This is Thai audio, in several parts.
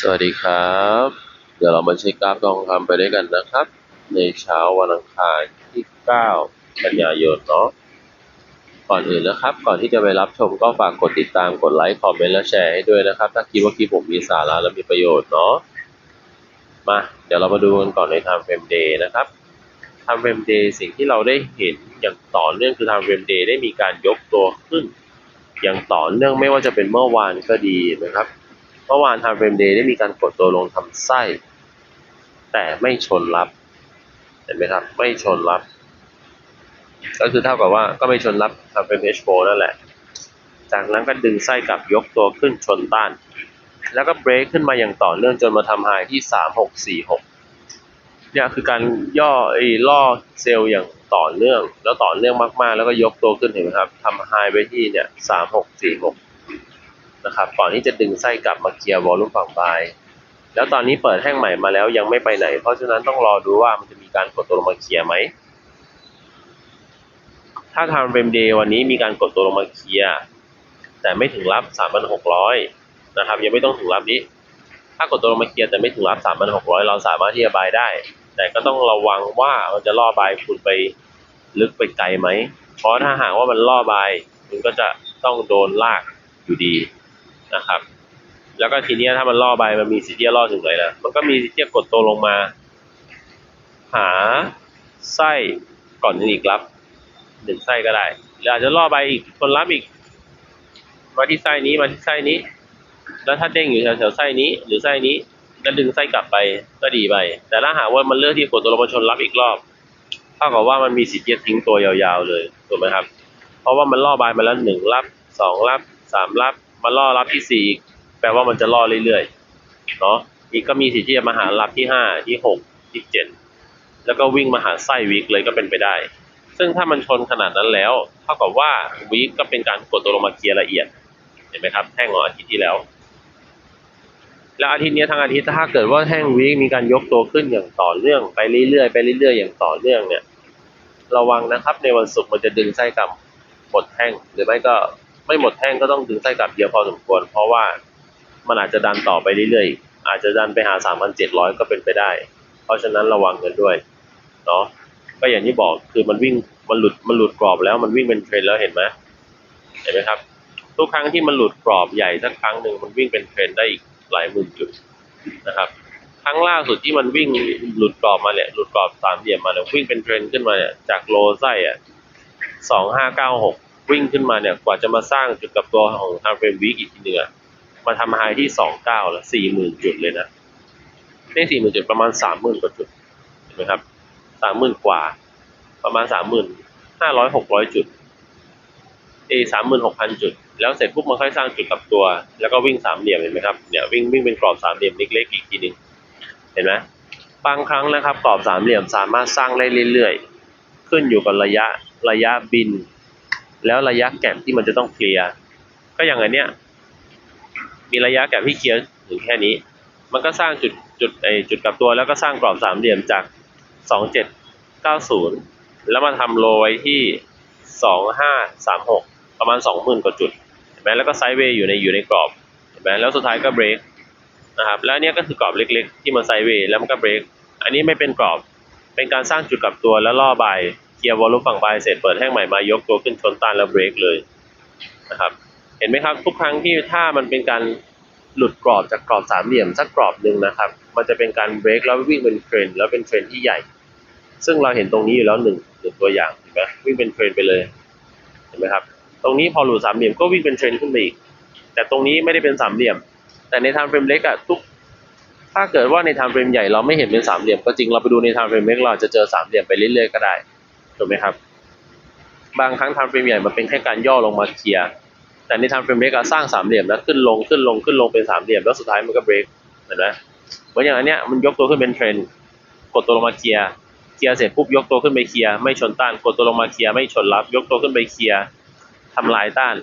สวัสดีครับ เดี๋ยวเรามาเช็คกราฟทองคำไปด้วยกันนะครับ ในเช้าวันอังคารที่ 9 กันยายนเนาะก่อนอื่นนะครับ ก่อนที่จะไปรับชมก็ฝากกดติดตามกดไลค์คอมเมนต์และแชร์ให้ด้วยนะครับ ถ้าคิดว่าคลิปผมมีสาระและมีประโยชน์เนาะมาเดี๋ยวเรามาดูกันก่อนใน Time Frame Day นะครับ Time Frame Day สิ่งที่เราได้เห็นอย่างต่อเนื่องคือ Time Frame Day ได้มีการยกตัวขึ้น อย่างต่อเนื่องไม่ว่าจะเป็นเมื่อวานก็ดีนะครับ เมื่อวานทำเฟรมเดย์ได้มีการกดตัวลงทำไส้ แต่ไม่ชนรับ เห็นไหมครับ ไม่ชนรับ ก็คือเท่ากับว่าก็ไม่ชนรับทำเป็น H4 นั่นแหละ จากนั้นก็ดึงไส้กลับยกตัวขึ้นชนต้าน แล้วก็เบรกขึ้นมาอย่างต่อเนื่องจนมาทำไฮที่ 3646 เนี่ยคือการย่อไอ้ล่อเซลล์อย่างต่อเนื่อง แล้วต่อเนื่องมากๆ แล้วก็ยกตัวขึ้นเห็นไหมครับทำไฮไปที่เนี่ย3646 นะครับ ก่อนที่จะดึงไส้กลับมาเคลียร์วอลลุ่มฝั่งบาย แล้วตอนนี้เปิดแห้งใหม่มาแล้วยังไม่ไปไหน เพราะฉะนั้นต้องรอดูว่ามันจะมีการกดตัวลงมาเคลียร์ไหม ถ้าทำเฟรมเดย์วันนี้มีการกดตัวลงมาเคลียร์ แต่ไม่ถึงรับ 3,600 นะครับ ยังไม่ต้องถึงรับนี้ ถ้ากดตัวลงมาเคลียร์แต่ไม่ถึงรับ 3,600 เราสามารถที่จะบายได้ แต่ก็ต้องระวังว่ามันจะล่อบายคุณไปลึกไปไกลไหม เพราะถ้าหากว่ามันล่อบายคุณก็จะต้องโดนลากอยู่ดี นะครับ แล้วก็ทีเนี้ยถ้ามันล่อใบมันมีสิทธิ์ที่จะล่อถึงไหนล่ะมันก็มีสิทธิ์ที่จะกดตัวลงมา หาไส้ก่อนถึงอีกรับหนึ่งไส้ก็ได้หรืออาจจะล่อใบอีกคนรับอีก มาที่ไส้นี้มาที่ไส้นี้ แล้วถ้าเด้งอยู่แถวๆไส้นี้ หรือไส้นี้แล้วดึงไส้กลับไปก็ดีไป แต่ถ้าหากว่ามันเลือกที่กดตัวลงมาชนรับอีกรอบเท่ากับว่ามันมีสิทธิ์ที่จะทิ้งตัวยาวๆเลยถูกไหมครับ เพราะว่ามันล่อใบมาแล้วหนึ่งรับสองรับสามรับ มาล่อรับที่สี่แปลว่ามันจะล่อเรื่อยๆเนาะอีกก็มีสิทธิ์ที่จะมาหารับที่ห้าที่หกที่เจ็ดแล้วก็วิ่งมาหาไส้วิกเลยก็เป็นไปได้ ซึ่งถ้ามันชนขนาดนั้นแล้วเท่ากับว่าวิกก็เป็นการกดตัวลงมาเคลียร์ละเอียดเห็นไหมครับแท่งของอาทิตย์ที่แล้ว แล้วอาทิตย์นี้ทั้งอาทิตย์ถ้าเกิดว่าแท่งวิกมีการยกตัวขึ้นอย่างต่อเนื่องไปเรื่อยๆไปเรื่อยๆอย่างต่อเนื่องเนี่ยระวังนะครับในวันศุกร์มันจะดึงไส้กลับหมดแท่งหรือไม่ก็ ไม่หมดแท่งก็ต้องดึงไส้กลับเยอะพอสมควร เพราะว่ามันอาจจะดันต่อไปเรื่อยๆ อาจจะดันไปหา 3,700 ก็เป็นไปได้ เพราะฉะนั้นระวังกันด้วยเนาะก็อย่างที่บอกคือมันวิ่งมันหลุดมันหลุดกรอบแล้วมันวิ่งเป็นเทรนแล้วเห็นไหมเห็นไหมครับ ทุกครั้งที่มันหลุดกรอบใหญ่สักครั้งหนึ่งมันวิ่งเป็นเทรนได้อีกหลายหมื่นจุดนะครับครั้งล่าสุดที่มันวิ่งหลุดกรอบมาเนี่ยหลุดกรอบสามเหลี่ยมมาเนี่ยวิ่งเป็นเทรนขึ้นมาเนี่ยจากโลไส้อะสองห้าเก้าหก วิ่งขึ้นมาเนี่ยกว่าจะมาสร้างจุดกับตัวของทางเฟรมวิกอีกทีเนื้อะมาทำไฮที่สองเก้าแล้วสี่หมื่นจุดเลยนะไม่สี่หมื่นจุดประมาณสามหมื่นกว่าจุดเห็นไหมครับสามหมื่นกว่า ประมาณสามหมื่นห้าร้อยหกร้อยจุดเอสามหมื่นหกพันจุด แล้วเสร็จปุ๊บมันค่อยสร้างจุดกับตัว แล้วก็วิ่งสามเหลี่ยมเห็นไหมครับเนี่ยวิ่งวิ่งเป็นกรอบสามเหลี่ยมเล็กๆอีกทีหนึงเห็นไหมบางครั้งนะครับกรอบสามเหลี่ยมสามารถสร้างได้เรื่อยๆ ขึ้นอยู่กับระยะระยะบิน แล้วระยะแก็บที่มันจะต้องเคลียร์ก็อย่างอันเนี้ยมีระยะแก็บที่เคลียร์ถึงแค่นี้ มันก็สร้างจุดจุดไอจุดกลับตัวแล้วก็สร้างกรอบสามเหลี่ยมจากสองเจ็ดเก้าศูนย์แล้วมาทำโลไว้ที่สองห้าสามหกประมาณสองหมื่นกว่าจุดเห็นไหมแล้วก็ไซด์เวย์อยู่ในอยู่ในกรอบเห็นไหมแล้วสุดท้ายก็เบรกนะครับแล้วเนี้ยก็คือกรอบเล็กๆ ที่มันไซด์เวย์แล้วมันก็เบรกอันนี้ไม่เป็นกรอบเป็นการสร้างจุดกลับตัวแล้วล่อใบายเคลียร์วอลลุ่มฝั่งบายเสร็จเปิดแท่งใหม่มายกตัวขึ้นชนต้านแล้วเบรกเลยนะครับ เห็นไหมครับทุกครั้งที่ถ้ามันเป็นการหลุดกรอบจากกรอบสามเหลี่ยมสักกรอบหนึ่งนะครับ มันจะเป็นการเบรกแล้ววิ่งเป็นเทรนแล้วเป็นเทรนที่ใหญ่ ซึ่งเราเห็นตรงนี้อยู่แล้วหนึ่งหนึ่งตัวอย่างเห็นไหมวิ่งเป็นเทรนไปเลยเห็นไหมครับ ตรงนี้พอหลุดสามเหลี่ยมก็วิ่งเป็นเทรนขึ้นไปอีก แต่ตรงนี้ไม่ได้เป็นสามเหลี่ยม แต่ในทม์เฟรมเล็กอะทุก ถ้าเกิดว่าในทม์เฟรมใหญ่เราไม่เห็นเป็นสามเหลี่ยมก็จริงเราไปดูในทม์เฟรมเล็กเราจจะเจอสามเหลี่ยมไปเรื่อยๆก็ได้ ถูกไหมครับ บางครั้งทม์เฟรมใหญ่มันเป็นแค่การย่อลงมาเคลียร์แต่ในทม์เฟรมเล็กอะสร้างสามเหลี่ยมแล้วขึ้นลงขึ้นลงขึ้นลงเป็นสามเหลี่ยมแล้วสุดท้ายมันก็เบรกเห็นไหมเหมือนอย่างอันเนี้ยมันยกตัวขึ้นเป็นเทรนกดตัวลงมาเคลียร์เคลียร์เสร็จปุ๊บยกตัวขึ้นไปเคลียร์ไม่ชนต้าน กดตัวลงมาเคลียร์ไม่ชนรับ ยกตัวขึ้นไปเคลียร์ทำลายต้าน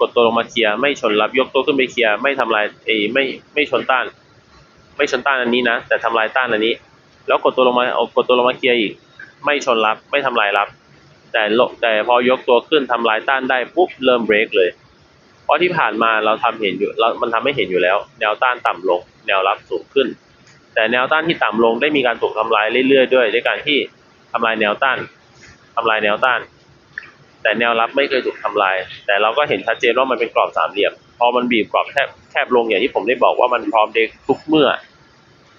กดตัวลงมาเคลียร์ไม่ชนรับ ยกตัวขึ้นไปเคลียร์ไม่ทำลายเอไม่ไม่ชนต้าน ไม่ชนต้านอันนี้นะ แต่ทำลายต้านอันนี้ แล้วกดตัวลงมาเอากดตัวลงมาเคลียร์อีก ไม่ชนรับไม่ทำลายรับ แต่แต่พอยกตัวขึ้นทำลายต้านได้ปุ๊บเริ่มเบรกเลย เพราะที่ผ่านมาเราทำเห็นอยู่เรามันทำให้เห็นอยู่แล้ว แนวต้านต่ำลง แนวรับสูงขึ้น แต่แนวต้านที่ต่ำลงได้มีการถูกทำลายเรื่อยๆด้วยด้วยการที่ทำลายแนวต้านทำลายแนวต้าน แต่แนวรับไม่เคยถูกทำลาย แต่เราก็เห็นชัดเจนว่ามันเป็นกรอบสามเหลี่ยมพอมันบีบกรอบแคบแคบลงอย่างที่ผมได้บอกว่ามันพร้อมเบรกทุกเมื่อ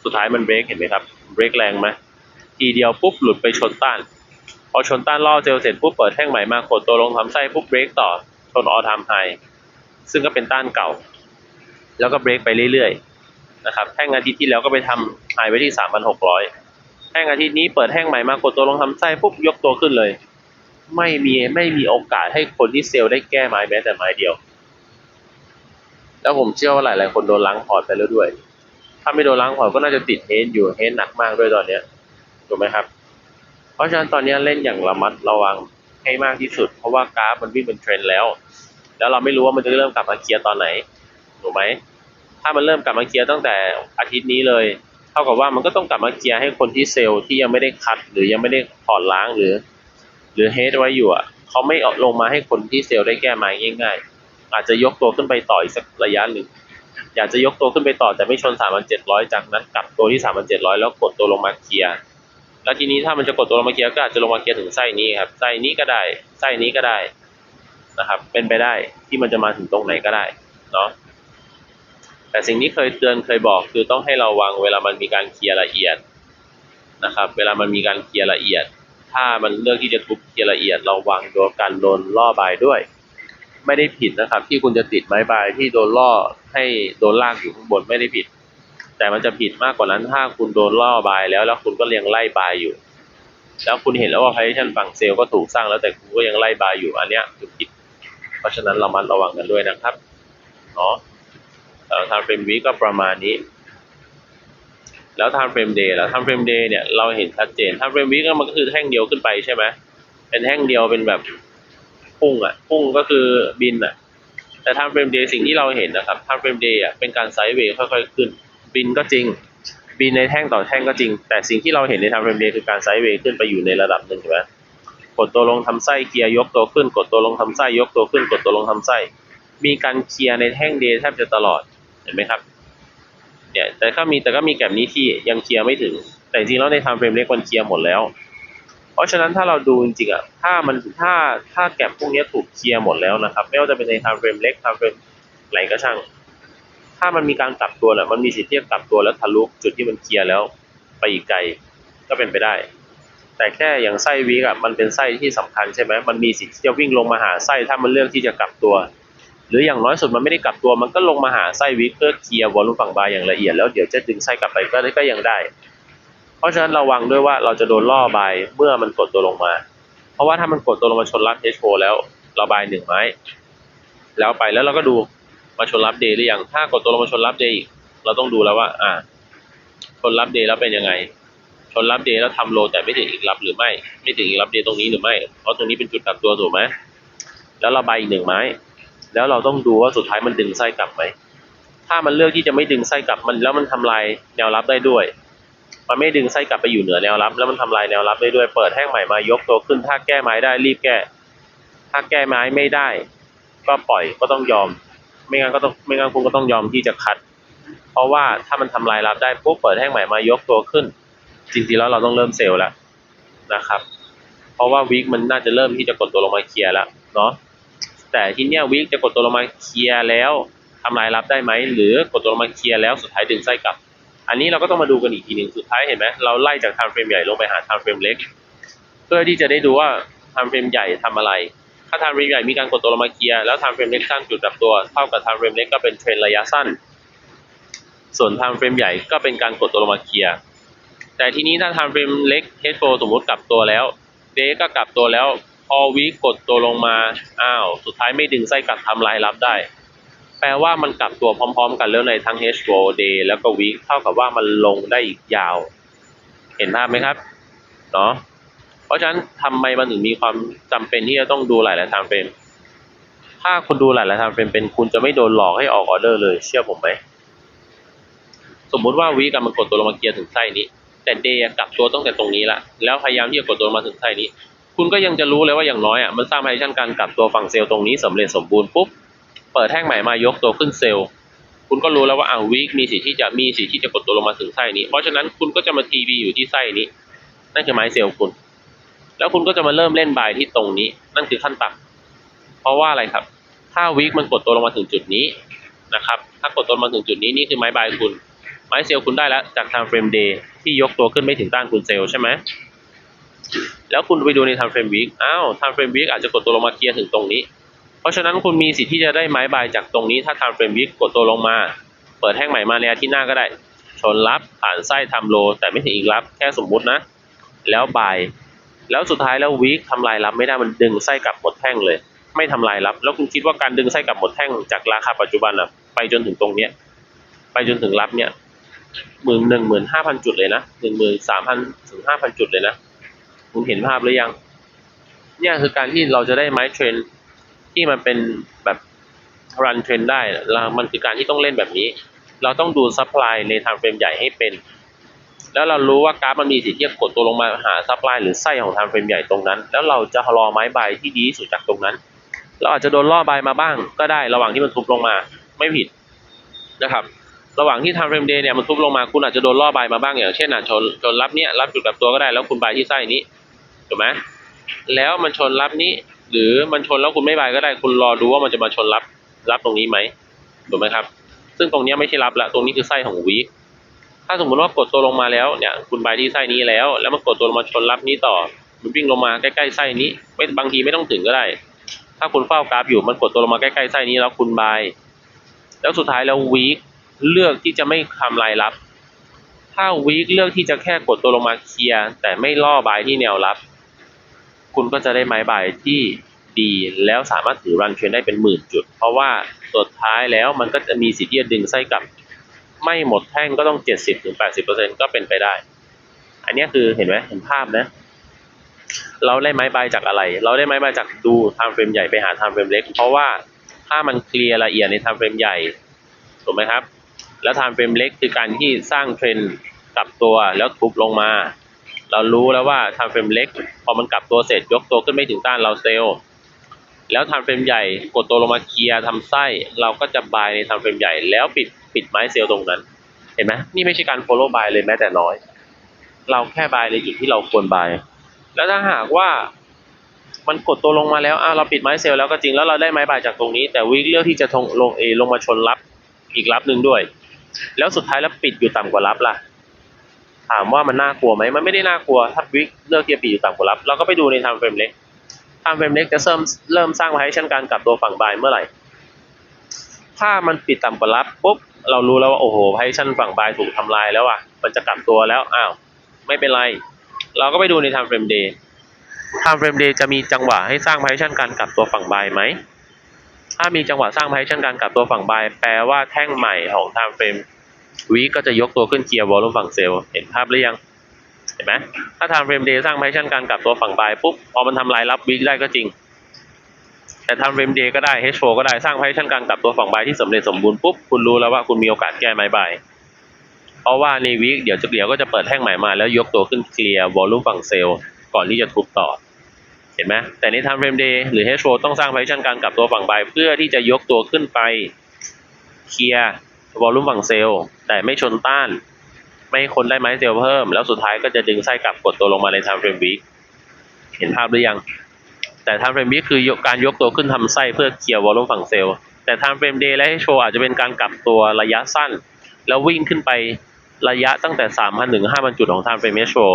สุดท้ายมันเบรกเห็นไหมครับเบรกแรงไหม ทีเดียวปุ๊บหลุดไปชนต้านพอชนต้านล่อเจลเสร็จปุ๊บเปิดแท่งใหม่มากดตัวลงทำไส้ปุ๊บเบรกต่อชนออทามไฮซึ่งก็เป็นต้านเก่า แล้วก็เบรกไปเรื่อยๆนะครับแท่งอาทิตย์ที่แล้วก็ไปทำไฮไว้ที่สามพันหกร้อยแท่งอาทิตย์นี้เปิดแท่งใหม่มากดตัวลงทำไส้ปุ๊บยกตัวขึ้นเลย ไม่มีไม่มีโอกาสให้คนที่เซลล์ได้แก้ไม้แม้แต่ไม้เดียว แล้วผมเชื่อว่าหลายๆคนโดนล้างพอร์ตไปแล้วด้วยถ้าไม่โดนล้างพอร์ตก็น่าจะติดเฮดอยู่เฮดหนักมากด้วยตอนเนี้ย ถูกไหมครับ เพราะฉะนั้นตอนนี้เล่นอย่างระมัดระวังให้มากที่สุด เพราะว่ากราฟมันวิ่งเป็นเทรนแล้ว แล้วเราไม่รู้ว่ามันจะเริ่มกลับมาเคลียร์ตอนไหนถูกไหมถ้ามันเริ่มกลับมาเคลียร์ตั้งแต่อาทิตย์นี้เลย เท่ากับว่ามันก็ต้องกลับมาเคลียร์ให้คนที่เซลล์ที่ยังไม่ได้คัด หรือยังไม่ได้ถอดล้างหรือ หรือเฮดไว้อยู่อะเขาไม่เอาลงมาให้คนที่เซลล์ได้แก้ไม้ง่ายๆ อาจจะยกตัวขึ้นไปต่ออีกสักระยะหนึ่งอยากจะยกตัวขึ้นไปต่อแต่ไม่ชน 3,700 จากนั้นกลับตัวที่ 3,700 แล้วกดตัวลงมาเคลียร์ แล้วทีนี้ถ้ามันจะกดตัวลงมาเคลียร์ก็อาจจะลงมาเคลียร์ถึงไส้นี้ครับไส้นี้ก็ได้ไส้นี้ก็ได้นะครับ เป็นไปได้ที่มันจะมาถึงตรงไหนก็ได้เนาะแต่สิ่งที่เคยเตือนเคยบอกคือต้องให้เระวังเวลามันมีการเคลียร์ละเอียดนะครับ เวลามันมีการเคลียร์ละเอียด ถ้ามันเลือกที่จะทุบเคลียร์ละเอียดเระวังโดนการโดนล่อบายด้วย ไม่ได้ผิดนะครับ ที่คุณจะติดไม้บายที่โดนล่อให้โดนลากอยู่ข้างบนไม่ได้ผิด แต่มันจะผิดมากกว่านั้นถ้าคุณโดนล่อบายแล้วแล้วคุณก็ยังไล่บายอยู่ แล้วคุณเห็นแล้วว่า position ฝั่งเซลล์ก็ถูกสร้างแล้วแต่คุณก็ยังไล่บายอยู่อันเนี้ยคือผิด เพราะฉะนั้นเรามันระวังกันด้วยนะครับเนาะทางเฟรมวีก็ประมาณนี้ แล้วทางเฟรมเดย์ล่ะทางเฟรมเดย์เนี่ยเราเห็นชัดเจนทางเฟรมวีก็มันก็คือแท่งเดียวขึ้นไปใช่ไหมเป็นแท่งเดียวเป็นแบบพุ่งอะพุ่งก็คือบินอะแต่ทางเฟรมเดย์สิ่งที่เราเห็นนะครับทางเฟรมเดย์อะเป็นการไซด์เวย์ค่อยๆขึ้น บินก็จริง บินในแท่งต่อแท่งก็จริง แต่สิ่งที่เราเห็นในทางเฟรมเดย์คือการไซด์เวย์ขึ้นไปอยู่ในระดับหนึ่งใช่ไหมกดตัวลงทำไส้เคลียร์ยกตัวขึ้น กดตัวลงทำไส้ยกตัวขึ้น กดตัวลงทำไส้ มีการเคลียร์ในแท่งเดย์แทบจะตลอดเห็นไหมครับเนี่ยแต่ก็มีแต่ก็มีแก็บนี้ที่ยังเคลียร์ไม่ถึง แต่จริงแล้วในทม์เฟรมเล็กมันเคลียร์หมดแล้ว เพราะฉะนั้นถ้าเราดูจริงๆอะถ้ามันถ้าถ้าแก็บพวกนี้ถูกเคลียร์หมดแล้วนะครับ ไม่ว่าจะเป็นในทม์เฟรมเล็กทม์เฟรมไหนก็ช่าง ถ้ามันมีการกลับตัวน่ะมันมีสิทธิ์ที่จะกลับตัวแล้วทะลุจุดที่มันเคลียร์แล้วไปอีกไกลก็เป็นไปได้ แต่แค่อย่างไส้วีกอะมันเป็นไส้ที่สำคัญใช่ไหมมันมีสิทธิ์ที่จะวิ่งลงมาหาไส้ถ้ามันเลือกที่จะกลับตัว หรืออย่างน้อยสุดมันไม่ได้กลับตัวมันก็ลงมาหาไส้วิกเพื่อเคลียร์วอลลุ่มฝั่งบายอย่างละเอียดแล้วเดี๋ยวจะดึงไส้กลับไปก็ได้ก็ยังได้ เพราะฉะนั้นระวังด้วยว่าเราจะโดนล่อบายเมื่อมันกดตัวลงมา เพราะว่าถ้ามันกดตัวลงมาชนรับ H4 แล้วเราบายหนึ่งไม้แล้วไปแล้วเราก็ดู มาชนรับเดย์หรือยัง ถ้ากดตัวลงมาชนรับเดย์อีก เราต้องดูแล้วว่า อ่า ชนรับเดย์แล้วเป็นยังไง ชนรับเดย์แล้วทำโลแต่ไม่ถึงอีกรับหรือไม่ ไม่ถึงอีกรับเดย์ตรงนี้หรือไม่ เพราะตรงนี้เป็นจุดกลับตัวถูกไหมแล้วเราใบอีกหนึ่งไม้ แล้วเราต้องดูว่าสุดท้ายมันดึงไส้กลับไหม ถ้ามันเลือกที่จะไม่ดึงไส้กลับมันแล้วมันทำลายแนวรับได้ด้วย มันไม่ดึงไส้กลับไปอยู่เหนือแนวรับ แล้วมันทำลายแนวรับได้ด้วย เปิดแท่งใหม่มายกตัวขึ้น ถ้าแก้ไม้ได้รีบแก้ ถ้าแก้ไม้ไม่ได้ ก็ปล่อยก็ต้องยอม ไม่งั้นก็ต้องไม่งั้นคุณก็ต้องยอมที่จะคัด เพราะว่าถ้ามันทำลายรับได้ปุ๊บเปิดแท่งใหม่มายกตัวขึ้น จริงๆแล้วเราต้องเริ่มเซลล์แล้วนะครับ เพราะว่าวิกมันน่าจะเริ่มที่จะกดตัวลงมาเคลียร์แล้วเนาะแต่ทีเนี้ยวิกจะกดตัวลงมาเคลียร์แล้วทำลายรับได้ไหมหรือกดตัวลงมาเคลียร์แล้วสุดท้ายดึงไส้กลับ อันนี้เราก็ต้องมาดูกันอีกทีหนึ่งสุดท้ายเห็นไหมเราไล่จากไทม์เฟรมใหญ่ลงไปหาไทม์เฟรมเล็ก เพื่อที่จะได้ดูว่าไทม์เฟรมใหญ่ทำอะไราไทม์เฟรมใหญ่มีการกดตัวลงมาเคลียร์แล้วไทม์เฟรมเล็กสร้างจุดกลับตัวเท่ากับไทม์เฟรมเล็กก็เป็นเทรนระยะสั้น ส่วนไทม์เฟรมใหญ่ก็เป็นการกดตัวลงมาเคลียร์แต่ทีนี้ถ้าไทม์เฟรมเล็ก H4 สมมติกลับตัวแล้วเดก็กลับตัวแล้วพอวีกดตัวลงมาอ้าวสุดท้ายไม่ดึงไส้กลับทำลายรับได้ แปลว่ามันกลับตัวพร้อม ๆ กันแล้วในทั้ง H4 day แล้วก็วีเท่ากับว่ามันลงได้อีกยาว เห็นภาพไหมครับเนาะ เพราะฉะนั้นทำไมมันถึงมีความจำเป็นที่จะต้องดูหลายๆ time frame ถ้าคุณดูหลายๆ time frame เป็นคุณจะไม่โดนหลอกให้ออกออเดอร์เลยเชื่อผมไหม สมมุติว่าวีกมันกดตัวลงมาเกียร์ถึงไส้นี้ แต่เดย์กลับตัวตั้งแต่ตรงนี้ละแล้วพยายามที่จะกดตัวลงมาถึงไส้นี้ คุณก็ยังจะรู้เลยว่าอย่างน้อยอะมันสร้างพ o ชั่นการกลับตัวฝั่งเซลล์ตรงนี้สำเร็จสมบูรณ์ปุ๊บเปิดแท่งใหม่มายกตัวขึ้นเซลล์คุณก็รู้แล้วว่าอ่าวีคมีสิทธิ์ที่จะมีสิทธิ์ที่จะกดตัวลงมาถึงไส้นี้ เพราะฉะนั้นคุณก็จะมาทีวีอยู่ที่ไส้นี้ นั่นคือไม้เซลล์คุณ แล้วคุณก็จะมาเริ่มเล่นบายที่ตรงนี้ นั่นคือขั้นต่ำเพราะว่าอะไรครับ ถ้าวีคมันกดตัวลงมาถึงจุดนี้นะครับ ถ้ากดตัวลงมาถึงจุดนี้นี่คือไม้บายคุณ ไม้เซลล์คุณได้แล้วจาก time frame day ที่ยกตัวขึ้นไม่ถึงต้านคุณเซลล์ใช่ไหมแล้วคุณไปดูใน time frame week อ้าว time frame week อาจจะกดตัวลงมาเคลียร์ถึงตรงนี้ เพราะฉะนั้นคุณมีสิทธิ์ที่จะได้ไม้บายจากตรงนี้ ถ้า time frame week กดตัวลงมา เปิดแท่งใหม่มาในอาทิตย์หน้าก็ได้ ชนรับผ่านไส้ทำโล แต่ไม่ถึงอีกรับแค่สมมุตินะ แล้วบาย แล้วสุดท้ายแล้ววีคทำลายรับไม่ได้มันดึงไส้กลับหมดแท่งเลย ไม่ทำลายรับ แล้วคุณคิดว่าการดึงไส้กลับหมดแท่งจากราคาปัจจุบันอะไปจนถึงตรงเนี้ยไปจนถึงรับเนี่ยหมื่นหนึ่งหมื่นห้าพันจุดเลยนะหนึ่งหมื่นสามพันถึงห้าพันจุดเลยนะคุณเห็นภาพหรือยัง เนี่ยคือการที่เราจะได้ไม้เทรนที่มันเป็นแบบรันเทรนได้แล้วมันคือการที่ต้องเล่นแบบนี้ เราต้องดูซัพพลายในทางเฟรมใหญ่ให้เป็น แล้วเรารู้ว่ากราฟมันมีสิทธิ์ที่จะกดตัวลงมาหาซัพพลายหรือไส้ของทางเฟรมใหญ่ตรงนั้น แล้วเราจะรอไม้ใบที่ดีที่สุดจากตรงนั้น เราอาจจะโดนล่อใบมาบ้างก็ได้ระหว่างที่มันทุบลงมาไม่ผิดนะครับ ระหว่างที่ทำเฟรมเดย์เนี่ยมันทุบลงมาคุณอาจจะโดนล่อใบมาบ้างอย่างเช่นอะชนชนรับเนี้ยรับจุดกลับตัวก็ได้แล้วคุณใบที่ไส้นี้ถูกไหมแล้วมันชนรับนี้ หรือมันชนแล้วคุณไม่ใบก็ได้ คุณรอดูว่ามันจะมาชนรับรับตรงนี้ไหมถูกไหมครับ ซึ่งตรงนี้ไม่ใช่รับละตรงนี้คือไส้ของวีค ถ้าสมมติว่ากดตัวลงมาแล้วเนี่ยคุณบายที่ไส้นี้แล้ว แล้วมันกดตัวลงมาชนรับนี้ต่อ มันวิ่งลงมาใกล้ๆไส้นี้ ไม่บางทีไม่ต้องถึงก็ได้ ถ้าคุณเฝ้ากราฟอยู่มันกดตัวลงมาใกล้ๆไส้นี้แล้วคุณบายแล้วสุดท้ายแล้ววีคเลือกที่จะไม่ทำลายรับ ถ้าวีคเลือกที่จะแค่กดตัวลงมาเคลียร์แต่ไม่ล่อบายที่แนวรับ คุณก็จะได้ไม้บายที่ดีแล้วสามารถถือรันเทรนได้เป็นหมื่นจุด เพราะว่าสุดท้ายแล้วมันก็จะมีสิทธิ์ที่จะดึงไส้กลับ ไม่หมดแท่งก็ต้องเจ็ดสิบถึงแปดสิบเปอร์เซ็นก็เป็นไปได้ อันนี้คือเห็นไหมเห็นภาพนะ เราได้ไม้ใบจากอะไร เราได้ไม้ใบจากดูไทม์เฟรมใหญ่ไปหาไทม์เฟรมเล็ก เพราะว่าถ้ามันเคลียร์ละเอียดในไทม์เฟรมใหญ่ถูกไหมครับ แล้วไทม์เฟรมเล็กคือการที่สร้างเทรนกลับตัวแล้วทุบลงมา เรารู้แล้วว่าไทม์เฟรมเล็กพอมันกลับตัวเสร็จยกตัวขึ้นไม่ถึงต้านเราเซลล์แล้วทม์เฟรมใหญ่กดตัวลงมาเคลียร์ทำไส้ เราก็จะบายในทม์เฟรมใหญ่แล้วปิด ปิดไม้เซลล์ตรงนั้น เห็นไหมนี่ไม่ใช่การ follow buy เลยแม้แต่น้อย เราแค่บายในจุดที่เราควรบายแล้วถ้าหากว่ามันกดตัวลงมาแล้วอ่าเราปิดไม้เซลล์แล้วก็จริงแล้วเราได้ไม้บายจากตรงนี้ แต่วิกเลือกที่จะทงลงเอลงมาชนรับอีกรับหนึ่งด้วย แล้วสุดท้ายแล้วปิดอยู่ต่ำกว่ารับล่ะ ถามว่ามันน่ากลัวไหมมันไม่ได้น่ากลัวถ้าวิกเลือกที่จะปิดอยู่ต่ำกว่ารับ เราก็ไปดูในไทม์เฟรมเล็กไทม์เฟรมเล็กจะเริ่มเริ่มสร้างไว้ให้ชั้นการกลับตัวฝั่งบายเมื่อไหร่ ถ้ามันปิดต่ำกว่ารับปุ๊บ เรารู้แล้วว่าโอ้โหไพชั่นฝั่งบายถูกทำลายแล้วอะ มันจะกลับตัวแล้วอ้าวไม่เป็นไร เราก็ไปดูใน time frame day time frame day จะมีจังหวะให้สร้าง position การกลับตัวฝั่งบายไหมถ้ามีจังหวะสร้าง position การกลับตัวฝั่งบายแปลว่าแท่งใหม่ของ time frame วีก็จะยกตัวขึ้นเคลียร์วอลลุ่มฝั่งเซลล์เห็นภาพหรือยังเห็นไหมถ้า time frame day สร้าง position การกลับตัวฝั่งบายปุ๊บพอมันทำลายรับวีได้ก็จริง แต่ time frame day ก็ได้ H4 ก็ได้สร้าง position การกลับตัวฝั่งบายที่สำเร็จสมบูรณ์ปุ๊บคุณรู้แล้วว่าคุณมีโอกาสแก้ไม้บายเพราะว่าในวีคเดี๋ยวจะเดี๋ยวก็จะเปิดแท่งใหม่มาแล้วยกตัวขึ้นเคลียร์วอลลุ่มฝั่งเซลล์ก่อนที่จะทุบต่อ เห็นไหมแต่ใน time frame day หรือ H4 ต้องสร้าง position การกลับตัวฝั่งบายเพื่อที่จะยกตัวขึ้นไปเคลียร์วอลลุ่มฝั่งเซลล์แต่ไม่ชนต้าน ไม่ให้คนได้ไม้เซลล์เพิ่ม แล้วสุดท้ายก็จะดึงไส้กลับกดตัวลงมาใน time frame week เห็นภาพหรือยัง แต่ time frame week คือยกการยกตัวขึ้นทำไส้เพื่อเคลียร์วอลลุ่มฝั่งเซลล์ แต่ time frame day และ H4 อาจจะเป็นการกลับตัวระยะสั้น แล้ววิ่งขึ้นไประยะตั้งแต่ 3,000ถึง5,000 จุดของ time frame h o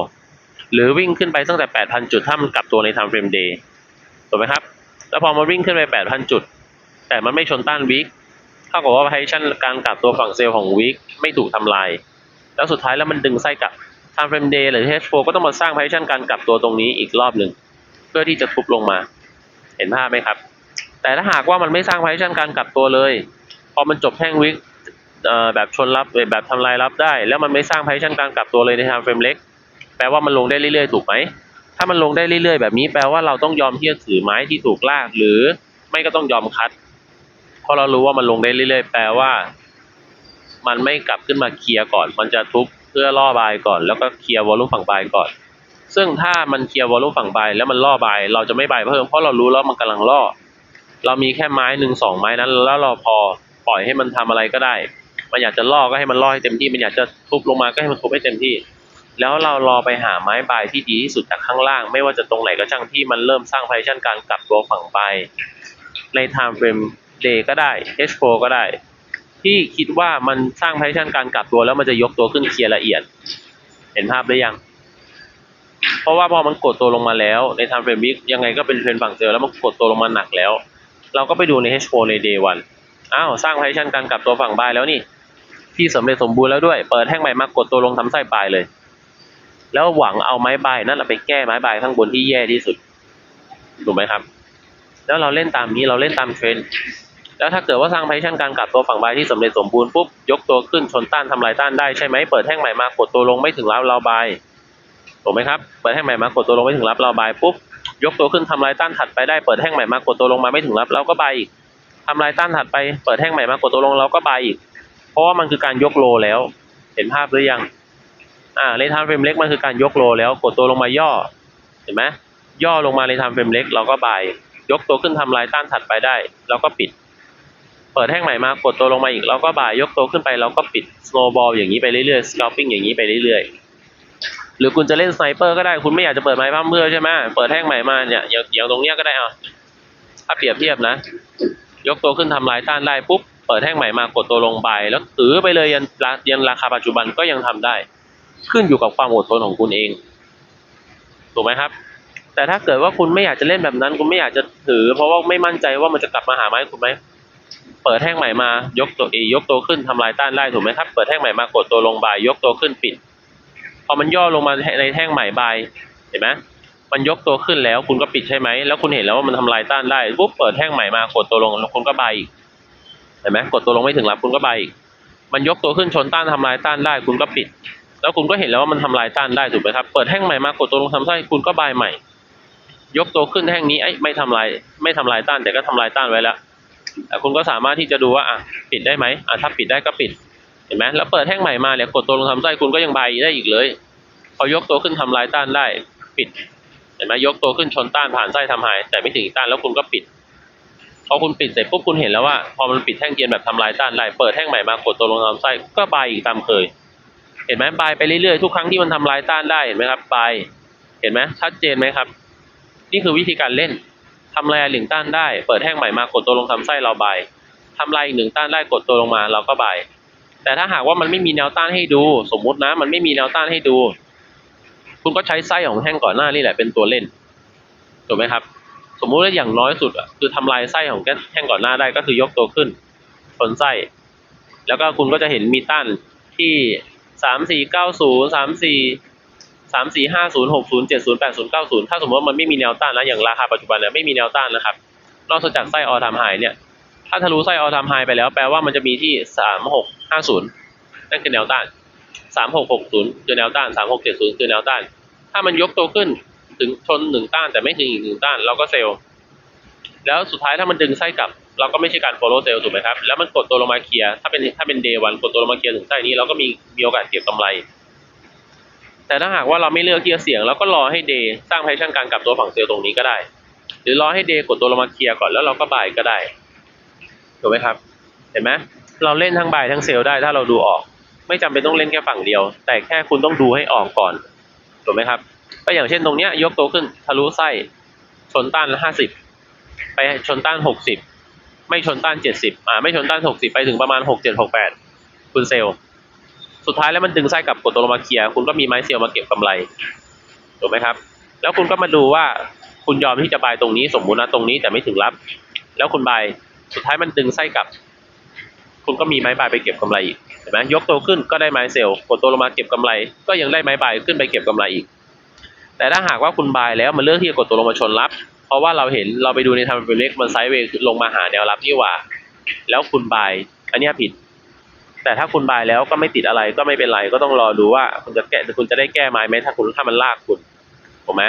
หรือวิ่งขึ้นไปตั้งแต่ 8,000 จุดถ้ามันกลับตัวใน time frame day ถูกไหมครับ แล้วพอมันวิ่งขึ้นไป 8,000 จุด แต่มันไม่ชนต้านวิกเท่ากับว่า position การกลับตัวฝั่งเซลล์ของวิกไม่ถูกทำลาย แล้วสุดท้ายแล้วมันดึงไส้กลับ time frame day หรือ H4 ก็ต้องมาสร้าง position การกลับตัวตรงนี้อีกรอบหนึ่ง เพื่อที่จะทุบลงมา เห็นภาพไหมครับ แต่ถ้าหากว่ามันไม่สร้าง position การกลับตัวเลย พอมันจบแท่งวิกแบบชนรับแบบทำลายรับได้ แล้วมันไม่สร้างพ o ชั่นการกลับตัวเลยใน time frame เล็ก แปลว่ามันลงได้เรื่อยๆ ถูกไหม ถ้ามันลงได้เรื่อยๆ แบบนี้แปลว่าเราต้องยอมที่จะถือไม้ที่ถูกลาก หรือไม่ก็ต้องยอมคัดเพราะเรารู้ว่ามันลงได้เรื่อยๆ แปลว่า มันไม่กลับขึ้นมาเคลียร์ก่อน มันจะทุบเพื่อล่อบายก่อน แล้วก็เคลียร์วอลลุ่มฝั่งบายก่อน ซึ่งถ้ามันเคลียร์วอลลุ่มฝั่งบายแล้วมันล่อบายเราจะไม่บายเพิ่มเพราะเรารู้แล้วมันกำลังล่อ เรามีแค่ไม้หนึ่งสองไม้นั้น แล้วเราพอปล่อยให้มันทำอะไรก็ได้ มันอยากจะล่อก็ให้มันล่อให้เต็มที่ มันอยากจะทุบลงมาก็ให้มันทุบให้เต็มที่ แล้วเรารอไปหาไม้บายที่ดีที่สุดจากข้างล่าง ไม่ว่าจะตรงไหนก็ช่างที่มันเริ่มสร้างพาร์ชั่นการกลับตัวฝั่งไปใน time frame day ก็ได้ H4 ก็ได้ ที่คิดว่ามันสร้างพาร์ชั่นการกลับตัวแล้วมันจะยกตัวขึ้นเคลียร์ละเอียด เห็นภาพหรือยัง เพราะว่าพอมันกดตัวลงมาแล้วใน time frame week ยังไงก็เป็นเทรนฝั่งเซลล์แล้วมันกดตัวลงมาหนักแล้ว เราก็ไปดูใน H4 ใน day 1อ้าวสร้างไพชันการกลับตัวฝั่งบายแล้วนี่ ที่สำเร็จสมบูรณ์แล้วด้วย เปิดแท่งใหม่มากดตัวลงทำไส้ปลายเลย แล้วหวังเอาไม้บายนั่นแหละไปแก้ไม้บายข้างบนที่แย่ที่สุดถูกไหมครับ แล้วเราเล่นตามนี้เราเล่นตามเทรนแล้วถ้าเกิดว่าสร้างไพชันการกลับตัวฝั่งบายที่สำเร็จสมบูรณ์ปุ๊บยกตัวขึ้นชนต้านทำลายต้านได้ใช่ไหมเปิดแท่งใหม่มากดตัวลงไม่ถึงรับเราบาย ถูกไหมครับ เปิดแท่งใหม่มากดตัวลงไม่ถึงรับเราบายปุ๊บ ยกตัวขึ้นทำลายต้านถัดไปได้ เปิดแท่งใหม่มากดตัวลงมาไม่ถึงรับเราก็บายอีกทำลายต้านถัดไป เปิดแท่งใหม่มากดตัวลงเราก็บายอีก เพราะว่ามันคือการยกโลแล้ว เห็นภาพหรือยัง อ่าในไทม์เฟรมเล็กมันคือการยกโลแล้ว กดตัวลงมาย่อ เห็นไหมย่อลงมาในไทม์เฟรมเล็กเราก็บาย ยกตัวขึ้นทำลายต้านถัดไปได้เราก็ปิด เปิดแท่งใหม่มากดตัวลงมาอีกเราก็บาย ยกตัวขึ้นไปเราก็ปิด snowball อย่างนี้ไปเรื่อยๆ scalping อย่างนี้ไปเรื่อยๆ หรือคุณจะเล่นสไนเปอร์ก็ได้คุณไม่อยากจะเปิดไม้พั่มเพื่อใช่ไหมเปิดแท่งใหม่มาเนี่ยอย่างอย่างตรงเนี้ยก็ได้อะถ้าเปรียบเทียบนะ ยกตัวขึ้นทำลายต้านได้ปุ๊บเปิดแท่งใหม่มากดตัวลงไป แล้วถือไปเลยยันรายันราคาปัจจุบันก็ยังทำได้ ขึ้นอยู่กับความอดทนของคุณเองถูกไหมครับ แต่ถ้าเกิดว่าคุณไม่อยากจะเล่นแบบนั้น คุณไม่อยากจะถือ เพราะว่าไม่มั่นใจว่ามันจะกลับมาหาไม้คุณไหมเปิดแท่งใหม่มายกตัวเอยกตัวขึ้นทำลายต้านได้ถูกไหมครับ เปิดแท่งใหม่มากดตัวลงบายยกตัวขึ้นปิด อมันย่อลงมาในแท่งใหม่บายเห็นไหมมันยกตัวขึ้นแล้วคุณก็ปิดใช่ไหมแล้วคุณเห็นแล้วว่ามันทำลายต้านได้ปุ๊บเปิดแท่งใหม่มากดตัวลงแล้วคุณก็บายอีกเห็นไหมกดตัวลงไม่ถึงรับคุณก็บายอีกมันยกตัวขึ้นชนต้านทำลายต้านได้ คุณก็ปิด แล้วคุณก็เห็นแล้วว่ามันทำลายต้านได้ถูกไหมครับ เปิดแท่งใหม่มากดตัวลงทำไส้คุณก็บายใหม่ ยกตัวขึ้นแท่งนี้ไอ้ไม่ทำลายไม่ทำลายต้านแต่ก็ทำลายต้านไว้แล้วคุณก็สามารถที่จะดูว่าอะปิดได้ไหมอะถ้าปิดได้ก็ปิด เห็นไหมแล้วเปิดแท่งใหม่มาเนี่ยกดตัวลงทำไส้คุณก็ยังใบได้อีกเลย พอยกตัวขึ้นทำลายต้านได้ปิด เห็นไหมยกตัวขึ้นชนต้านผ่านไส้ทำหาย แต่ไม่ถึงต้านแล้วคุณก็ปิด พอคุณปิดเสร็จปุ๊บคุณเห็นแล้วว่า พอมันปิดแท่งเกียนแบบทำลายต้านได้เปิดแท่งใหม่มากดตัวลงทำไส้ก็ใบอีกตามเคย เห็นไหมใบไปเรื่อยๆทุกครั้งที่มันทำลายต้านได้เห็นไหมครับใบเห็นไหมชัดเจนไหมครับ นี่คือวิธีการเล่นทำลายหนึ่งต้านได้ เปิดแท่งใหม่มากดตัวลงทำไส้เราบทำลายอีกหนึ่งต้านได้กดตัวลงมาเราก็บ แต่ถ้าหากว่ามันไม่มีแนวต้านให้ดู สมมุตินะ มันไม่มีแนวต้านให้ดู คุณก็ใช้ไส้ของแท่งก่อนหน้านี่แหละเป็นตัวเล่นถูกไหมครับ สมมุติว่าอย่างน้อยสุดคือทำลายไส้ของแท่งก่อนหน้าได้ก็คือยกตัวขึ้นชนไส้ แล้วก็คุณก็จะเห็นมีต้านที่สามสี่เก้าศูนย์สามสี่สามสี่ห้าศูนย์หกศูนย์เจ็ดศูนย์แปดศูนย์เก้าศูนย์ถ้าสมมติว่ามันไม่มีแนวต้านนะอย่างราคาปัจจุบันเนี่ยไม่มีแนวต้านนะครับ นอกจากไส้ออทามไฮเนี่ย ถ้าทะลุไส้ออทามไฮไปแล้วแปลว่ามันจะมีที่สามหก ห้าศูนย์นั่นคือแนวต้านสามหกหกศูนย์คือแนวต้านสามหกเจ็ดศูนย์คือแนวต้าน ถ้ามันยกตัวขึ้นถึงชนหนึ่งต้านแต่ไม่ถึงอีกหนึ่งต้านเราก็เซลล์แล้วสุดท้ายถ้ามันดึงไส้กลับ เราก็ไม่ใช่การ follow sell ถูกไหมครับ แล้วมันกดตัวลงมาเคลียร์ถ้าเป็นถ้าเป็น day one กดตัวลงมาเคลียร์ถึงไส้นี้เราก็มีมีโอกาสเก็บกำไร แต่ถ้าหากว่าเราไม่เลือกที่จะเสี่ยงเราก็รอให้ day สร้างแพชชั่นการกลับตัวฝั่งเซลล์ตรงนี้ก็ได้ หรือรอให้ day กดตัวลงมาเคลียร์ก่อนแล้วเราก็บายก็ได้ถูกไหมครับ เห็นไหม เราเล่นทั้งบายทั้งเซลได้ถ้าเราดูออก ไม่จำเป็นต้องเล่นแค่ฝั่งเดียว แต่แค่คุณต้องดูให้ออกก่อนถูกไหมครับ ก็อย่างเช่นตรงเนี้ยยกตัวขึ้นทะลุไส้ชนต้านห้าสิบไปชนต้านหกสิบไม่ชนต้านเจ็ดสิบอ่าไม่ชนต้านหกสิบไปถึงประมาณหกเจ็ดหกแปดคุณเซลสุดท้ายแล้วมันดึงไส้กลับกดตัวลงมาเคลียร์คุณก็มีไม้เซลมาเก็บกำไรถูกไหมครับ แล้วคุณก็มาดูว่าคุณยอมที่จะบายตรงนี้สมมุตินะตรงนี้แต่ไม่ถึงรับ แล้วคุณบายสุดท้ายมันดึงไส้กลับ คุณก็มีไม้บายไปเก็บกำไรอีกเห็นไหมยกตัวขึ้นก็ได้ไม้เซลล์กดตัวลงมาเก็บกำไร ก็ยังได้ไม้บายขึ้นไปเก็บกำไรอีก แต่ถ้าหากว่าคุณบายแล้วมันเลือกที่จะกดตัวลงมาชนรับ เพราะว่าเราเห็นเราไปดูในทำเป็นเล็กมันไซด์เวย์ลงมาหาแนวรับนี่หว่า แล้วคุณบายอันนี้ผิด แต่ถ้าคุณบายแล้วก็ไม่ติดอะไรก็ไม่เป็นไรก็ต้องรอดูว่าคุณจะแก้คุณจะได้แก้ไม้ไหมถ้าคุณถ้ามันลากคุณถูกไหม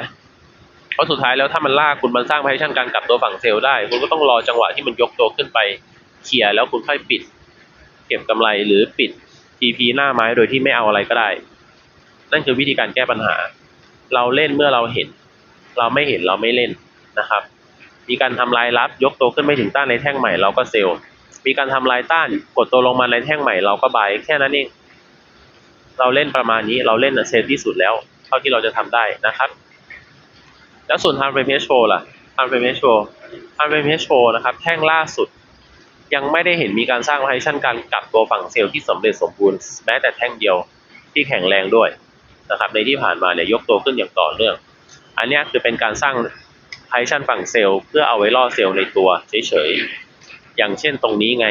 เพราะสุดท้ายแล้วถ้ามันลากคุณมันสร้างพาชั่นการกลับตัวฝั่งเซลล์ได้ คุณก็ต้องรอจังหวะที่มันยกตัวขึ้นไปเคลียร์แล้วคุณค่อยปิด ก็บกำไรหรือปิด TP หน้าไม้โดยที่ไม่เอาอะไรก็ได้ นั่นคือวิธีการแก้ปัญหา เราเล่นเมื่อเราเห็น เราไม่เห็นเราไม่เล่นนะครับ มีการทำลายรับยกตัวขึ้นไม่ถึงต้านในแท่งใหม่เราก็เซลล์มีการทำลายต้านกดตัวลงมาในแท่งใหม่เราก็บายแค่นั้นเองเราเล่นประมาณนี้เราเล่นเซฟที่สุดแล้วเท่าที่เราจะทำได้นะครับ แล้วส่วน time frame h ล่ะ time frame h time frame h นะครับ แท่งล่าสุด ยังไม่ได้เห็นมีการสร้าง position การกลับตัวฝั่งเซลล์ที่สำเร็จสมบูรณ์แม้แต่แท่งเดียวที่แข็งแรงด้วยนะครับในที่ผ่านมาเนี่ยยกตัวขึ้นอย่างต่อเนื่อง อันนี้คือเป็นการสร้าง position ฝั่งเซลล์เพื่อเอาไว้ล่อเซลล์ในตัวเฉยๆอย่างเช่นตรงนี้ไง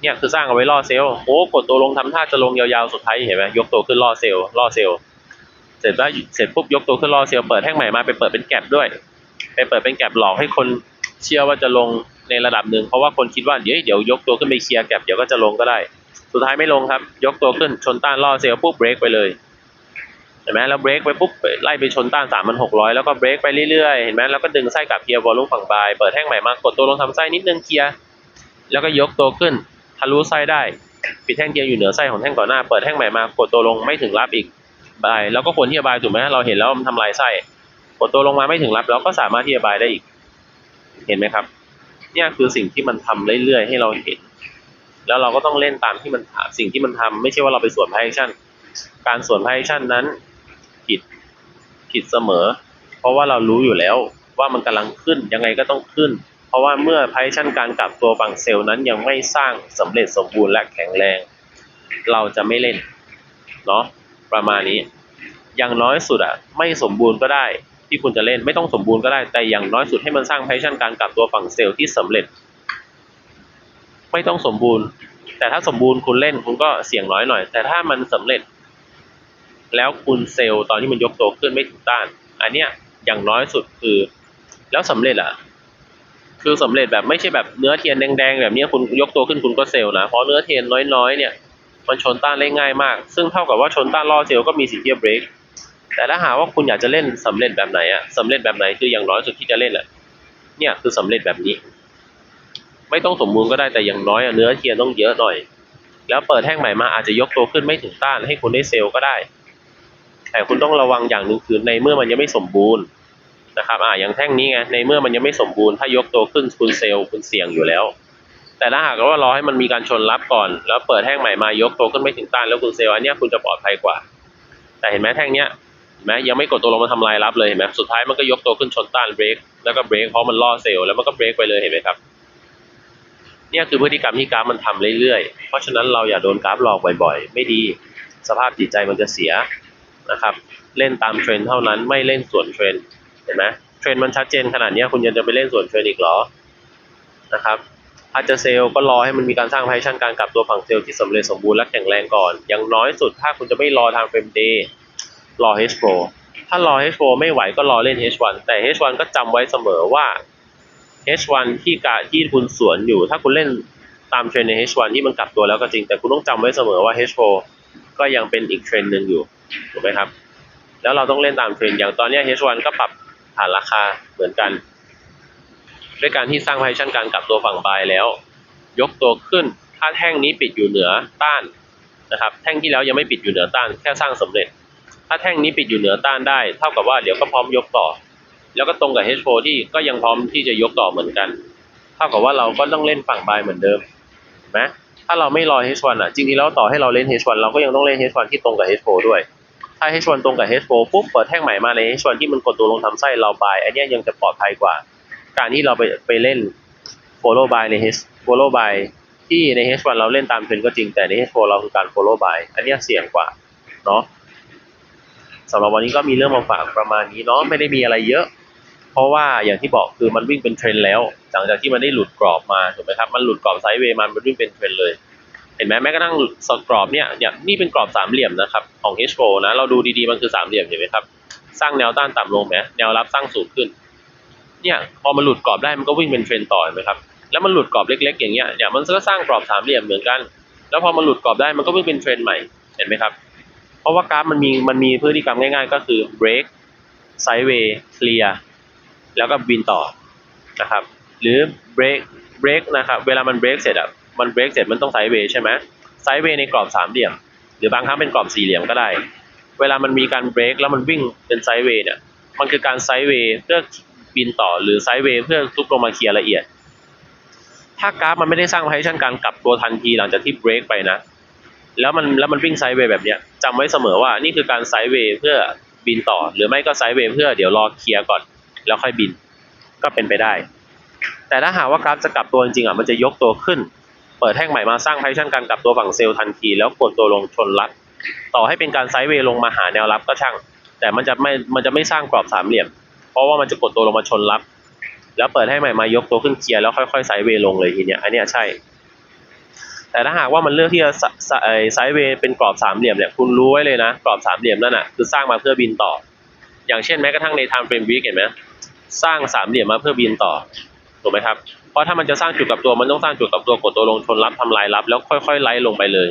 เนี่ยคือสร้างเอาไว้ล่อเซลล์โอ้กดตัวลงทำท่าจะลงยาวๆสุดท้ายเห็นไหมยกตัวขึ้นล่อเซลล์ล่อเซลล์เสร็จแล้วเสร็จปุ๊บยกตัวขึ้นล่อเซลล์เปิดแท่งใหม่มาไปเปิดเป็นแก็บด้วย ไปเปิดเป็นแก็บหลอกให้คนเชื่อว่าจะลง ในระดับหนึ่งเพราะว่าคนคิดว่าเดี๋ยวเดี๋ยวยกตัวขึ้นไปเคลียร์แก็บเดี๋ยวก็จะลงก็ได้ สุดท้ายไม่ลงครับ ยกตัวขึ้นชนต้านล่อเซลล์ปุ๊บเบรกไปเลยเห็นไหมแล้วเบรกไปปุ๊บไล่ไปชนต้านสามพันหกร้อยแล้วก็เบรกไปเรื่อยๆเห็นไหมแล้วก็ดึงไส้กลับเคลียร์วอลลุ่มฝั่งบายเปิดแท่งใหม่มากดตัวลงทำไส้นิดนึงเคลียร์แล้วก็ยกตัวขึ้นทะลุไส้ได้ปิดแท่งเกียร์อยู่เหนือไส้ของแท่งก่อนหน้า เปิดแท่งใหม่มากดตัวลงไม่ถึงรับอีกบายแล้วก็ควรที่จะบายถูกไหมเราเห็นแล้วมันทำลายไส้กดตัวลงมาไม่ถึงรับเราก็สามารถที่จะบายได้อีก เห็นไหมครับ เนี่ยคือสิ่งที่มันทำเรื่อยๆให้เราเห็น แล้วเราก็ต้องเล่นตามที่มันสิ่งที่มันทำไม่ใช่ว่าเราไปสวนไพายชั่น การสวนไพายชั่นนั้นผิดผิดเสมอ เพราะว่าเรารู้อยู่แล้วว่ามันกำลังขึ้นยังไงก็ต้องขึ้น เพราะว่าเมื่อไพายชั่นการกลับตัวฝั่งเซลล์นั้นยังไม่สร้างสำเร็จสมบูรณ์และแข็งแรง เราจะไม่เล่นเนาะประมาณนี้อย่างน้อยสุดอะไม่สมบูรณ์ก็ได้ ที่คุณจะเล่นไม่ต้องสมบูรณ์ก็ได้แต่อย่างน้อยสุดให้มันสร้างพายชั่นการกลับตัวฝั่งเซลล์ที่สำเร็จ ไม่ต้องสมบูรณ์ แต่ถ้าสมบูรณ์คุณเล่นคุณก็เสี่ยงน้อยหน่อย แต่ถ้ามันสำเร็จ แล้วคุณเซลล์ตอนที่มันยกตัวขึ้นไม่ถึงต้าน อันเนี้ยอย่างน้อยสุดคือ แล้วสำเร็จอะคือสำเร็จแบบไม่ใช่แบบเนื้อเทียนแดงๆแบบนี้คุณยกตัวขึ้นคุณก็เซลล์นะเพราะเนื้อเทียนน้อยๆเนี่ยมันชนต้านได้ง่ายมาก ซึ่งเท่ากับว่าชนต้านล่อเซลล์ก็มีสิทธิ์ที่จะเบรก แต่ถ้าหากว่าคุณอยากจะเล่นสำเร็จแบบไหนอะสำเร็จแบบไหนคืออย่างน้อยสุดที่จะเล่นอะเนี่ยคือสำเร็จแบบนี้ ไม่ต้องสมบูรณ์ก็ได้แต่อย่างน้อยอเนื้อเทียนต้องเยอะหน่อย แล้วเปิดแท่งใหม่มาอาจจะยกตัวขึ้นไม่ถึงต้านให้คุณได้เซลล์ก็ได้ แต่คุณต้องระวังอย่างหนึ่งคือในเมื่อมันยังไม่สมบูรณ์นะครับอ่าอย่างแท่งนี้ไงในเมื่อมันยังไม่สมบูรณ์ถ้ายกตัวขึ้นคุณเซลล์คุณเสี่ยงอยู่แล้ว แต่ถ้าหากว่ารอให้มันมีการชนรับก่อน แล้วเปิดแท่งใหม่มายกตัวขึ้นไม่ถึงต้านแล้วคุณเซลล์อันเนี้ยคุณจะปลอดภัยกว่า แต่เห็นไหมแท่งเนี้ย ไหมยังไม่กดตัวลงมาทำลายรับเลยเห็นไหมสุดท้ายมันก็ยกตัวขึ้นชนต้านเบรกแล้วก็เบรกเพราะมันล่อเซลล์แล้วมันก็เบรกไปเลยเห็นไหมครับเนี่ยคือพฤติกรรมที่กราฟมันทำเรื่อยๆ เพราะฉะนั้นเราอย่าโดนกราฟหลอกบ่อยๆ ไม่ดี สภาพจิตใจมันจะเสียนะครับ เล่นตามเทรนเท่านั้นไม่เล่นส่วนเทรนเห็นไหมเทรนมันชัดเจนขนาดนี้คุณยังจะไปเล่นส่วนเทรนอีกหรอนะครับถ้าจะเซลล์ก็รอให้มันมีการสร้างไพชั่นการกลับตัวฝั่งเซลล์ที่สำเร็จสมบูรณ์และแข็งแรงก่อน อย่างน้อยสุดถ้าคุณจะไม่รอทางเฟรมเดย์ รอ H4 ถ้ารอ H4 ไม่ไหวก็รอเล่น H1 แต่ H1 ก็จำไว้เสมอว่า H1 ที่กะที่คุณสวนอยู่ ถ้าคุณเล่นตามเทรนด์ใน H1 ที่มันกลับตัวแล้วก็จริง แต่คุณต้องจำไว้เสมอว่า H4 ก็ยังเป็นอีกเทรนด์หนึ่งอยู่ถูกไหมครับ แล้วเราต้องเล่นตามเทรนด์อย่างตอนนี้ H1 ก็ปรับฐานราคาเหมือนกัน ด้วยการที่สร้างไพชั่นการกลับตัวฝั่งบายแล้ว ยกตัวขึ้นถ้าแท่งนี้ปิดอยู่เหนือต้านนะครับ แท่งที่แล้วยังไม่ปิดอยู่เหนือต้านแค่สร้างสำเร็จาแท่งนี้ปิดอยู่เหนือต้านได้ เท่ากับว่าเดี๋ยวก็พร้อมยกต่อ แล้วก็ตรงกับ H4 ที่ก็ยังพร้อมที่จะยกต่อเหมือนกัน เท่ากับว่าเราก็ต้องเล่นฝั่งบายเหมือนเดิมนไหมถ้าเราไม่รอ H1 อะ จริงๆแล้วต่อให้เราเล่น H1 เราก็ยังต้องเล่น H1 ที่ตรงกับ H4 ด้วย ถ้า H1 ตรงกับ H4 ปุ๊บเปิดแท่งใหม่มาใน H1 ที่มันกดตัวลงทำไส้เราบายอันนี้ยังจะปลอดภัยกว่า การที่เราไปไปเล่น follow by ใน H follow by ที่ใน H1 เราเล่นตามเทรนก็จริงแต่ใน H4 เราคือการ follow by อันนี้เสี่ยงกว่าเนาะ สำหรับวันนี้ก็มีเรื่องมาฝากประมาณนี้เนาะไม่ได้มีอะไรเยอะ เพราะว่าอย่างที่บอกคือมันวิ่งเป็นเทรนแล้วหลังจากที่มันได้หลุดกรอบมาถูกไหมครับมันหลุดกรอบไซด์เวย์มันมันวิ่งเป็นเทรนเลย เห็นไหมแม้กระทั่งสกรอบเนี่ยเนี่ยนี่เป็นกรอบสามเหลี่ยมนะครับของ H4 นะเราดูดีๆมันคือสามเหลี่ยมเห็นไหมครับสร้างแนวต้านต่ำลงไหมแนวรับสร้างสูงขึ้น เนี่ยพอมันหลุดกรอบได้มันก็วิ่งเป็นเทรนต่อเห็นไหมครับแล้วมันหลุดกรอบเล็ก ๆ อย่างเงี้ยเนี่ยมันก็สร้างกรอบสามเหลี่ยมเหมือนกัน แล้วพอมันหลุดกรอบได้มันก็วิ่งเป็นเทรนใหม่เห็นไหมครับ เพราะว่ากราฟมันมีมันมีพฤติกรรมง่ายๆ ก็คือ break sideway clear แล้วก็บินต่อนะครับ หรือ break break นะครับ เวลามัน break เสร็จอะมัน break เสร็จมันต้อง sideway ใช่ไหม sideway ในกรอบสามเหลี่ยม หรือบางครั้งเป็นกรอบสี่เหลี่ยมก็ได้ เวลามันมีการ break แล้วมันวิ่งเป็น sideway เนี่ยมันคือการ sideway เพื่อบินต่อหรือไซด์เวย์เพื่อทุบลงมาเคลียร์ละเอียด ถ้ากราฟมันไม่ได้สร้าง position การกลับตัวทันทีหลังจากที่เบรกไปนะ แล้วมันแล้วมันวิ่งไซด์เวย์แบบเนี้ยจำไว้เสมอว่านี่คือการไซด์เวย์เพื่อบินต่อ หรือไม่ก็ไซด์เวย์เพื่อเดี๋ยวรอเคลียร์ก่อน แล้วค่อยบินก็เป็นไปได้ แต่ถ้าหากว่ากราฟจะกลับตัวจริงๆอะมันจะยกตัวขึ้น เปิดแท่งใหม่มาสร้าง position การกลับตัวฝั่งเซลล์ทันทีแล้วกดตัวลงชนรับต่อให้เป็นการไซด์เวย์ลงมาหาแนวรับก็ช่าง แต่มันจะไม่มันจะไม่สร้างกรอบสามเหลี่ยม เพราะว่ามันจะกดตัวลงมาชนรับแล้วเปิดให้ใหม่มายกตัวขึ้นเคลียร์แล้วค่อยๆไซด์เวย์ลงเลยทีเนี้ยอันเนี้ยใช่ แต่ถ้าหากว่ามันเลือกที่จะไซไอ้ไซด์เวย์เป็นกรอบสามเหลี่ยมเนี่ยคุณรู้ไว้เลยนะ กรอบสามเหลี่ยมนั่นน่ะคือสร้างมาเพื่อบินต่อ อย่างเช่นแม้กระทั่งใน time frame week เห็นไหมสร้างสามเหลี่ยมมาเพื่อบินต่อถูกไหมครับเพราะถ้ามันจะสร้างจุดกับตัวมันต้องสร้างจุดกับตัวกดตัวลงชนรับทำลายรับ แล้วค่อยๆไล่ลงไปเลย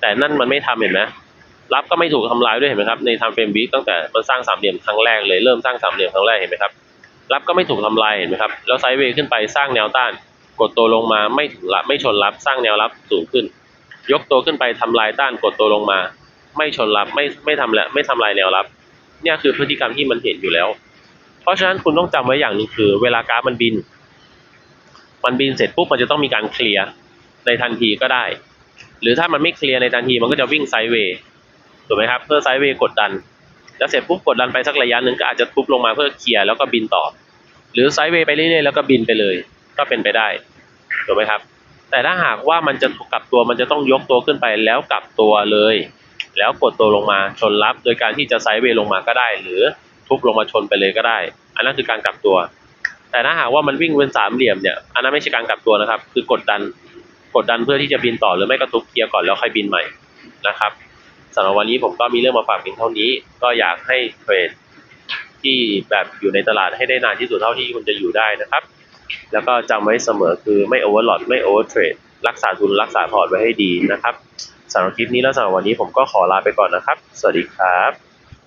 แต่นั่นมันไม่ทำเห็นไหมรับก็ไม่ถูกทำลายด้วยเห็นไหมครับในไทำเฟรมวีตั้งแต่มันสร้างสามเหลี่ยมครั้งแรกเลยเริ่มสร้างสามเหลี่ยมครั้งแรกเห็นไหมครับรับก็ไม่ถูกทำลายเห็นไหมครับแล้วไซด์เวย์ขึ้นไปสร้างแนวต้าน กดตัวลงมาไม่ถึงรับไม่ชนรับสร้างแนวรับสูงขึ้น ยกตัวขึ้นไปทำลายต้านกดตัวลงมา ไม่ชนรับไม่ไม่ทำและไม่ทำลายแนวรับ เนี่ยคือพฤติกรรมที่มันเห็นอยู่แล้ว เพราะฉะนั้นคุณต้องจำไว้อย่างหนึงคือ เวลากราฟมันบิน มันบินเสร็จปุ๊บมันจะต้องมีการเคลียร์ในทันทีก็ได้ หรือถ้ามันไม่เคลียร์ในทันทีมันก็จะวิ่งไซด์เวย์ถูกไหมครับเพื่อไซด์เวย์กดดันแล้วเสร็จปุ๊บกดดันไปสักระยะหนึ่งก็อาจจะทุบลงมาเพื่อเคลียร์แล้วก็บินต่อ หรือไซด์เวย์ไปเรื่อยๆแล้วก็บินไปเลย ก็เป็นไปได้ถูกไหมครับ แต่ถ้าหากว่ามันจะกลับตัวมันจะต้องยกตัวขึ้นไปแล้วกลับตัวเลย แล้วกดตัวลงมาชนรับ โดยการที่จะไซด์เวย์ลงมาก็ได้ หรือทุบลงมาชนไปเลยก็ได้ อันนั้นคือการกลับตัว แต่ถ้าหากว่ามันวิ่งเป็นสามเหลี่ยมเนี่ยอันนั้นไม่ใช่การกลับตัวนะครับ คือกดดันกดดันเพื่อที่จะบินต่อหรือไม่ก็ทุบเคลียร์ก่อนแล้วค่อยบินใหม่นะครับสำหรับวันนี้ผมก็มีเรื่องมาฝากเพียงเท่านี้ ก็อยากให้เทรดที่แบบอยู่ในตลาดให้ได้นานที่สุดเท่าที่คุณจะอยู่ได้นะครับ แล้วก็จำไว้เสมอคือไม่โอเวอร์หลอตไม่โอเวอร์เทรดรักษาทุนรักษาพอร์ตไว้ให้ดีนะครับสำหรับคลิปนี้แล้วสำหรับวันนี้ผมก็ขอลาไปก่อนนะครับ สวัสดีครับ